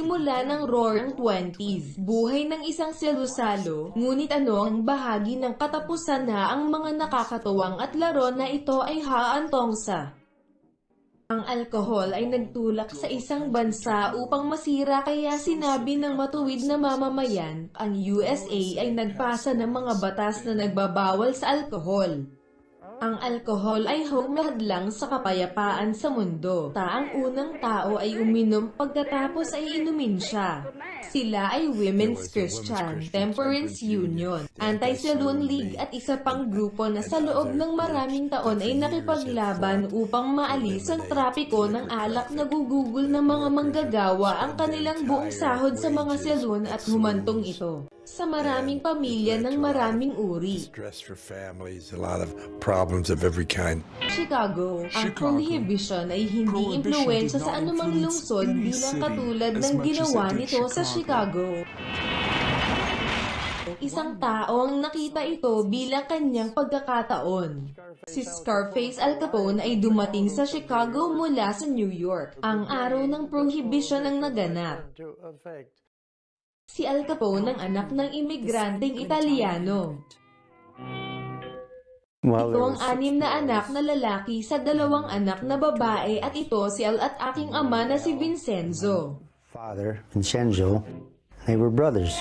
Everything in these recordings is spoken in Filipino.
Simula ng roaring 20s, buhay ng isang selusalo, ngunit ano ang bahagi ng katapusan na ang mga nakakatuwang at laro na ito ay haantong sa ang alkohol ay nagtulak sa isang bansa upang masira kaya sinabi ng matuwid na mamamayan, ang USA ay nagpasa ng mga batas na nagbabawal sa alkohol. Ang alkohol ay humahadlang sa kapayapaan sa mundo. Taang unang tao ay uminom pagkatapos ay inumin siya. Sila ay Women's Christian Temperance Union, Anti-Saloon League at isa pang grupo na sa loob ng maraming taon ay nakipaglaban upang maalis ang trapiko ng alak na gugugol ng mga manggagawa ang kanilang buong sahod sa mga saloon at humantong ito sa maraming pamilya ng maraming uri. stress for families, a lot of problems of every kind. Chicago, ang prohibition ay hindi impluensya sa anumang lungsod bilang katulad ng ginawa nito sa Chicago. Isang tao ang nakita ito bilang kanyang pagkakataon. Si Scarface Al Capone ay dumating sa Chicago mula sa New York. Ang araw ng prohibition ang naganap. Si Al Capone ang anak ng imigranteng Italiano. Well, Ito ang anim na anak na lalaki sa dalawang anak na babae at ito si Al at aking ama na si Vincenzo. father, Vincenzo. They were brothers.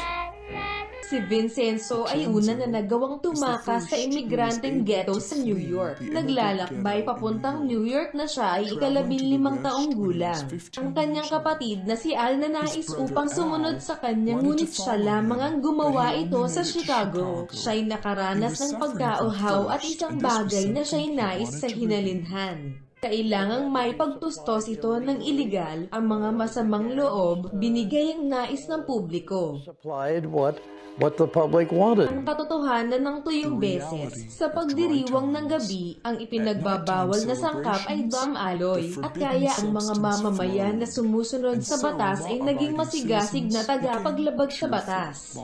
Si Vincenzo ay una na nagawang tumakas sa imigranteng ghetto sa New York. Naglalakbay papuntang New York na siya ay ikalabinlimang taong gulang. Ang kanyang kapatid na si Al na nais upang sumunod sa kanya ngunit siya lamang ang gumawa ito sa Chicago. Siya'y nakaranas ng pagkauhaw at isang bagay na siya'y nais sa hinalinhan. Kailangang may pagtustos ito ng iligal, ang mga masamang loob, binigay ang nais ng publiko. supplied what what the public wanted. Ang katotohanan ng tuyong beses. Sa pagdiriwang ng gabi, ang ipinagbabawal na sangkap ay dam alloy. At kaya ang mga mamamayan na sumusunod sa batas ay naging masigasig na tagapaglabag sa batas.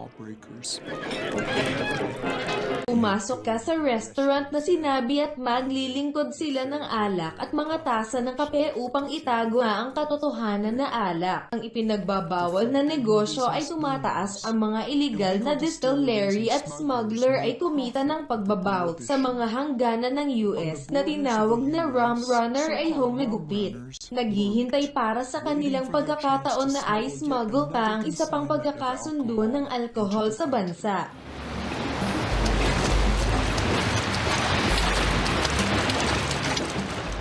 Pumasok ka sa restaurant na sinabi at maglilingkod sila ng alak at mga tasa ng kape upang itago ang katotohanan na alak. Ang ipinagbabawal na negosyo ay tumataas ang mga illegal na distillery at smuggler ay kumita ng pagbabaw sa mga hangganan ng US na tinawag na rum runner ay humigupit. Naghihintay para sa kanilang pagkakataon na ay smuggle pa ang isa pang pagkakasundo ng alkohol sa bansa.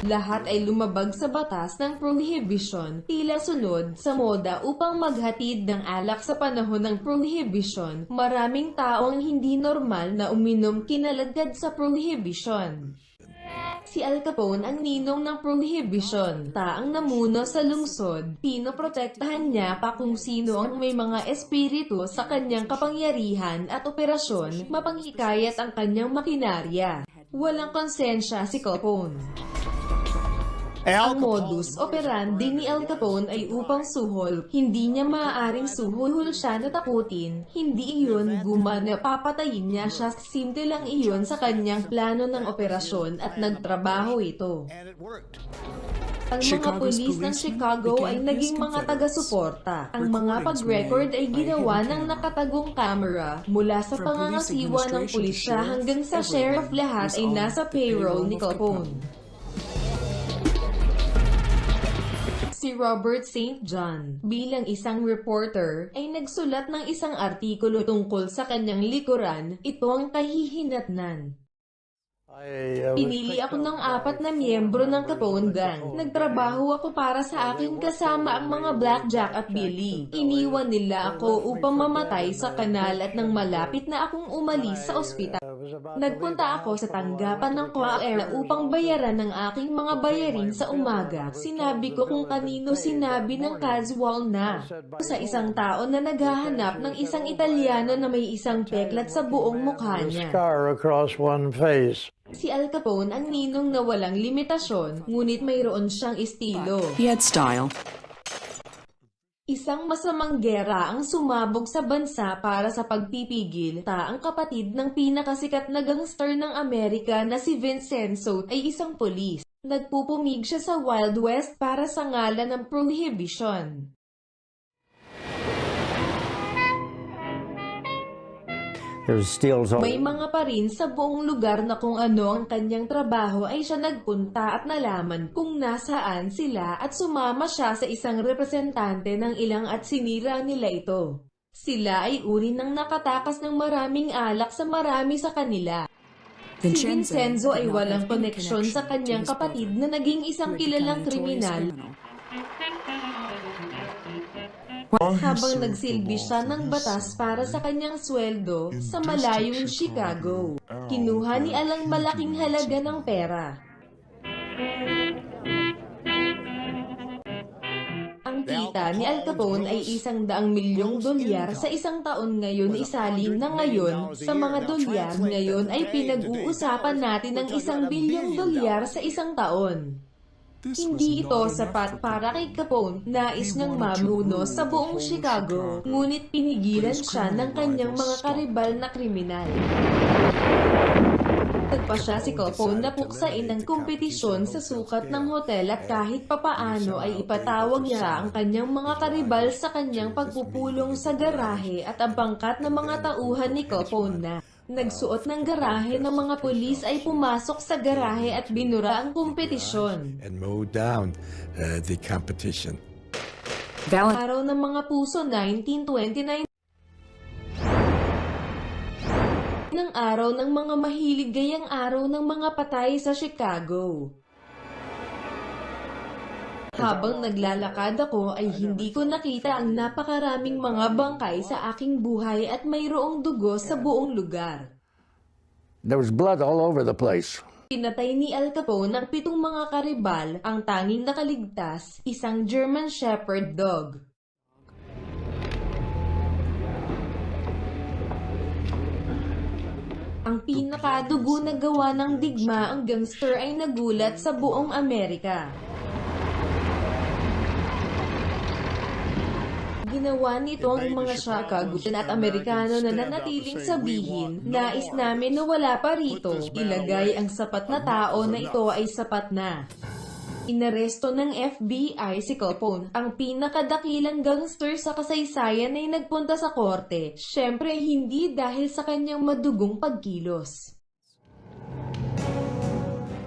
Lahat ay lumabag sa batas ng prohibition, tila sunod sa moda upang maghatid ng alak sa panahon ng prohibition. Maraming tao ang hindi normal na uminom kinaladkad sa prohibition. Si Al Capone ang ninong ng prohibition. Taang namuno sa lungsod, pinoprotektahan niya pa kung sino ang may mga espiritu sa kanyang kapangyarihan at operasyon, mapanghikayat ang kanyang makinarya. Walang konsensya si Capone. Ang modus operandi ni Al Capone ay upang suhol. Hindi niya maaaring suhol siya na takutin. Hindi iyon gumana. Papatayin niya siya. Simple lang iyon sa kanyang plano ng operasyon at nagtrabaho ito. Ang mga Chicago's pulis ng Chicago ay naging mga taga-suporta. Ang mga pag-record ay ginawa ng nakatagong kamera mula sa pangangasiwa ng pulisya hanggang sa sheriff lahat ay nasa payroll ni Capone. Si Robert St. John, bilang isang reporter, ay nagsulat ng isang artikulo tungkol sa kanyang likuran, ito ang kahihinatnan. Uh, Pinili ako ng apat na miyembro ng Capone Gang. Nagtrabaho ako para sa akin kasama ang mga blackjack at Billy. Iniwan nila ako upang mamatay sa kanal at nang malapit na akong umalis sa ospital. Nagpunta ako sa tanggapan ng get Air upang bayaran ng aking mga bayarin sa umaga. Sinabi ko kung kanino sinabi ng casual na. Sa isang tao na naghahanap ng isang Italiano na may isang peklat sa buong mukha niya. Si Al Capone ang ninong na walang limitasyon, ngunit mayroon siyang estilo. He had style. Isang masamang gera ang sumabog sa bansa para sa pagpipigil. Ta ang kapatid ng pinakasikat na gangster ng Amerika na si Vincenzo ay isang polis. Nagpupumig siya sa Wild West para sa ngalan ng prohibition. There's steals all May mga pa rin sa buong lugar na kung ano ang kanyang trabaho ay siya nagpunta at nalaman kung nasaan sila at sumama siya sa isang representante ng ilang at sinira nila ito. Sila ay uri ng nakatakas ng maraming alak sa marami sa kanila. Si Vincenzo ay walang koneksyon sa kanyang kapatid na naging isang kilalang kriminal habang nagsilbi siya ng batas para sa kanyang sweldo sa malayong Chicago. Kinuha ni Alang malaking halaga ng pera. Ang kita ni Al Capone ay isang daang milyong dolyar sa isang taon ngayon isaling na ngayon sa mga dolyar ngayon ay pinag-uusapan natin ng isang bilyong dolyar sa isang taon. Hindi ito sapat para kay Capone, nais niyang mamuno sa buong Chicago, ngunit pinigilan siya ng kanyang mga karibal na kriminal. Nagpa siya si Capone na puksain ng kompetisyon sa sukat ng hotel at kahit papaano ay ipatawag niya ang kanyang mga karibal sa kanyang pagpupulong sa garahe at ang pangkat ng mga tauhan ni Capone na Nagsuot ng garahe ng mga pulis ay pumasok sa garahe at binura ang kompetisyon. and mowed down uh, the competition. Araw ng mga puso 1929 ng araw ng mga mahilig gayang araw ng mga patay sa Chicago. Habang naglalakad ako ay hindi ko nakita ang napakaraming mga bangkay sa aking buhay at mayroong dugo sa buong lugar. There was blood all over the place. Pinatay ni Al Capone ang pitong mga karibal, ang tanging nakaligtas, isang German Shepherd dog. Ang pinakadugo na gawa ng digma ang gangster ay nagulat sa buong Amerika. Ginawa nito ang mga Shakagutan at Amerikano na nanatiling sabihin, nais namin na wala pa rito, ilagay ang sapat na tao na ito ay sapat na. Inaresto ng FBI si Capone, ang pinakadakilang gangster sa kasaysayan ay nagpunta sa korte, syempre hindi dahil sa kanyang madugong pagkilos.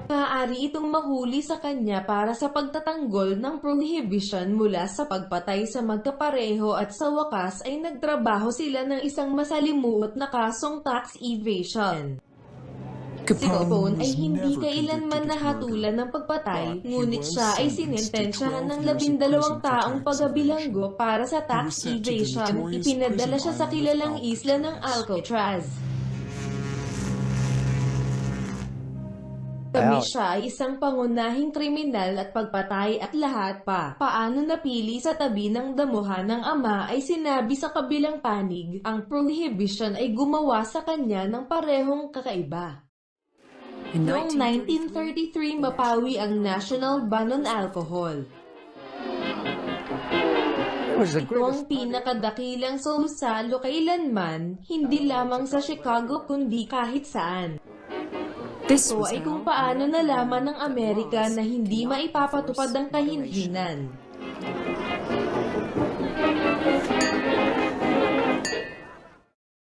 Maaari itong mahuli sa kanya para sa pagtatanggol ng prohibition mula sa pagpatay sa magkapareho at sa wakas ay nagtrabaho sila ng isang masalimuot na kasong tax evasion. Si Capone ay hindi kailanman nahatulan ng pagpatay, ngunit siya ay sinintensyahan ng labindalawang taong pagabilanggo para sa tax evasion. Ipinadala siya sa kilalang isla ng Alcatraz. Kami siya ay isang pangunahing kriminal at pagpatay at lahat pa. Paano napili sa tabi ng damuhan ng ama ay sinabi sa kabilang panig, ang prohibition ay gumawa sa kanya ng parehong kakaiba. Noong 1933 mapawi ang national ban on alcohol. Ito ang pinakadakilang sulusalo kailanman, hindi lamang sa Chicago kundi kahit saan. Ito ay kung paano nalaman ng Amerika na hindi maipapatupad ang kahinhinan.